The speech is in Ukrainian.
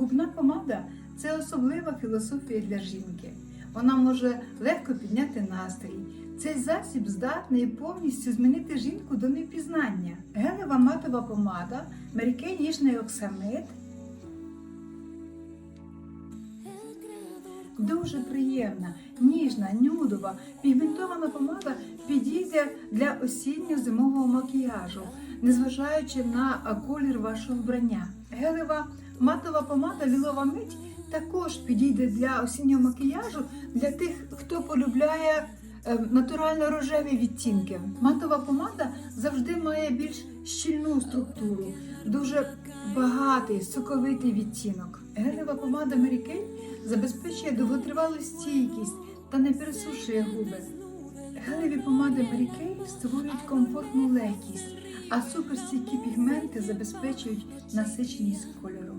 Губна помада це особлива філософія для жінки. Вона може легко підняти настрій. Цей засіб здатний повністю змінити жінку до непізнання. Гелева матова помада, ніжний оксамит. Дуже приємна, ніжна, нюдова, пігментована помада підійде для осінньо-зимового макіяжу, незважаючи на колір вашого вбрання. Гелева матова помада лілова мить також підійде для осіннього макіяжу для тих, хто полюбляє е, натурально рожеві відтінки. Матова помада завжди має більш щільну структуру, дуже багатий, соковитий відтінок. Гелева помада Mary забезпечує довготривалу стійкість та не пересушує губи. Гелеві помади Mary створюють комфортну легкість, а суперстійкі пігменти забезпечують насиченість кольору.